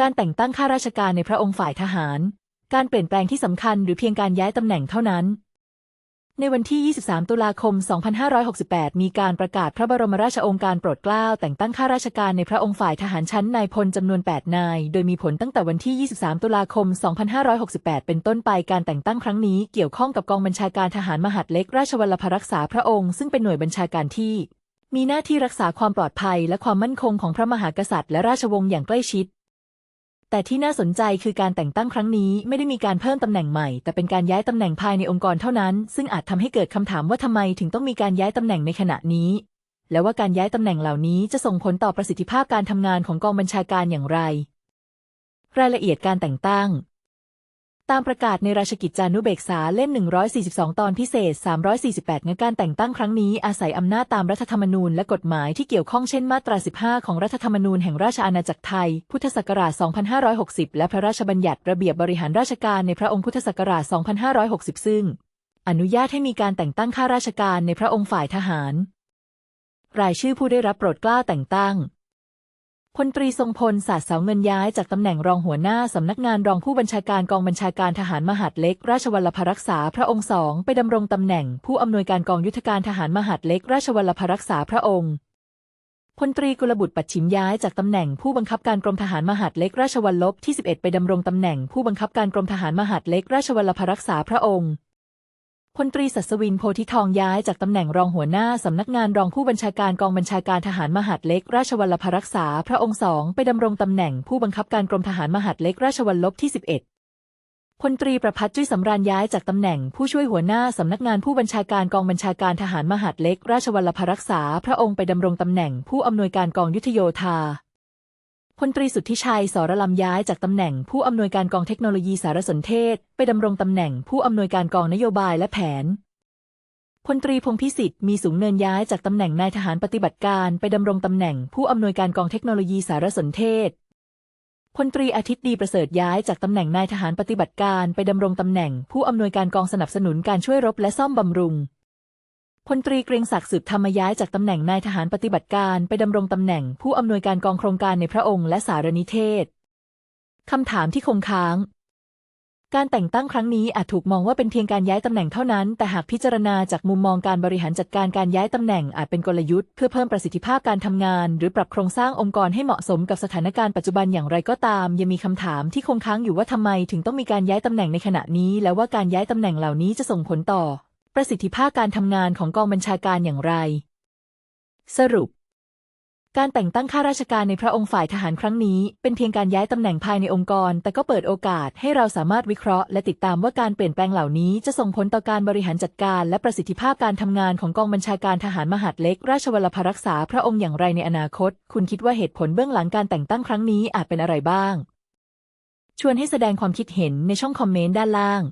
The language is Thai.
การแต่งตั้งข้าราชการในพระองค์ฝ่ายทหาร การเปลี่ยนแปลงที่สำคัญหรือเพียงการย้ายตำแหน่งเท่านั้น ในวันที่ 23 ตุลาคม 2568 มีการประกาศพระบรมราชโองการโปรดเกล้าแต่งตั้งข้าราชการในพระองค์ฝ่ายทหารชั้นนายพลจำนวน 8 นาย โดยมีผลตั้งแต่วันที่ 23 ตุลาคม 2568 เป็นต้นไปการแต่งตั้งครั้งนี้เกี่ยวข้องกับกองบัญชาการทหารมหาดเล็กราชวัลลภรักษาพระองค์ ซึ่งเป็นหน่วยบัญชาการที่มีหน้าที่รักษาความปลอดภัยและความมั่นคงของพระมหากษัตริย์และราชวงศ์อย่างใกล้ชิด แต่ที่น่าสนใจคือการแต่งตั้งครั้งนี้ไม่ได้มีการเพิ่มตำแหน่งใหม่ แต่เป็นการย้ายตำแหน่งภายในองค์กรเท่านั้น ซึ่งอาจทำให้เกิดคำถามว่าทำไมถึงต้องมีการย้ายตำแหน่งในขณะนี้ และว่าการย้ายตำแหน่งเหล่านี้จะส่งผลต่อประสิทธิภาพการทำงานของกองบัญชาการอย่างไร รายละเอียดการแต่งตั้ง ตามประกาศในราชกิจจานุเบกษาเล่ม 142 ตอนพิเศษ 348งานการแต่งตั้งครั้งนี้อาศัยอำนาจตามรัฐธรรมนูญและกฎหมายที่เกี่ยวข้องเช่นมาตรา 15 ของรัฐธรรมนูญแห่งราชอาณาจักรไทย พุทธศักราช 2560 และพระราชบัญญัติระเบียบบริหารราชการในพระองค์พุทธศักราช 2560 ซึ่ง อนุญาตให้มีการแต่งตั้งข้าราชการในพระองค์ฝ่ายทหาร รายชื่อผู้ได้รับโปรดเกล้าแต่งตั้ง พลตรีทรงพลศาสเสาเงินย้ายจากตำแหน่งรองหัวหน้าสำนักงานรองผู้บัญชาการกองบัญชาการทหารมหาดเล็ก ราชวัลลภรักษาพระองค์สองไปดำรงตำแหน่งผู้อำนวยการกองยุทธการทหารมหาดเล็ก ราชวัลลภรักษาพระองค์พลตรีกุลบุตรปัดฉิมย้ายจากตำแหน่งผู้บังคับการกรมทหารมหาดเล็ก ราชวัลลบที่ 11 ไปดำรงตำแหน่งผู้บังคับการกรมทหารมหาดเล็ก ราชวัลลภรักษาพระองค์ พลตรีศัสวินโพธิทองย้ายจากตำแหน่งรองหัวหน้าสำนักงานรองผู้บัญชาการกองบัญชาการทหารมหาดเล็ก ราชวัลลภรักษาพระองค์สองไปดำรงตำแหน่งผู้บังคับการกรมทหารมหาดเล็กราชวัลลบที่ 11พลตรีประพัฒน์จุ้ยสำราญย้ายจากตำแหน่งผู้ช่วยหัวหน้าสำนักงานผู้บัญชาการกองบัญชาการทหารมหาดเล็ก ราชวัลลภรักษาพระองค์ไปดำรงตำแหน่งผู้อำนวยการกองยุทธโยธา พลตรีสุทธิชัยสรลำย้ายจากตำแหน่งผู้อำนวยการกองเทคโนโลยีสารสนเทศ ไปดำรงตำแหน่งผู้อำนวยการกองนโยบายและแผนพลตรีพงพิสิทธิ์มีสูงเนินย้ายจากตำแหน่งนายทหารปฏิบัติการไปดำรงตำแหน่งผู้อำนวยการกองเทคโนโลยีสารสนเทศพลตรีอาทิตย์ดีประเสริฐย้ายจากตำแหน่งนายทหารปฏิบัติการไปดำรงตำแหน่งผู้อำนวยการกองสนับสนุนการช่วยรบและซ่อมบำรุง พลตรีเกรียงศักดิ์สืบธรรมย้ายจากตำแหน่งนายทหารปฏิบัติการไปดำรงตำแหน่งผู้อำนวยการกองโครงการในพระองค์และสารนิเทศคำถามที่คงค้าง การแต่งตั้งครั้งนี้อาจถูกมองว่าเป็นเพียงการย้ายตำแหน่งเท่านั้น แต่หากพิจารณาจากมุมมองการบริหารจัดการการย้ายตำแหน่งอาจเป็นกลยุทธ์เพื่อเพิ่มประสิทธิภาพการทำงาน หรือปรับโครงสร้างองค์กรให้เหมาะสมกับสถานการณ์ปัจจุบันอย่างไรก็ตาม ยังมีคำถามที่คงค้างอยู่ว่าทำไมถึงต้องมีการย้ายตำแหน่งในขณะนี้ และว่าการย้ายตำแหน่งเหล่านี้จะส่งผลต่อ ประสิทธิภาพการทำงานของกองบัญชาการอย่างไร สรุป การแต่งตั้งข้าราชการในพระองค์ฝ่ายทหารครั้งนี้ เป็นเพียงการย้ายตำแหน่งภายในองค์กร แต่ก็เปิดโอกาสให้เราสามารถวิเคราะห์และติดตามว่าการเปลี่ยนแปลงเหล่านี้จะส่งผลต่อการบริหารจัดการและประสิทธิภาพการทำงานของกองบัญชาการทหารมหาดเล็ก ราชวัลภรักษาพระองค์อย่างไรในอนาคต คุณคิดว่าเหตุผลเบื้องหลังการแต่งตั้งครั้งนี้อาจเป็นอะไรบ้าง ชวนให้แสดงความคิดเห็นในช่องคอมเมนต์ด้านล่าง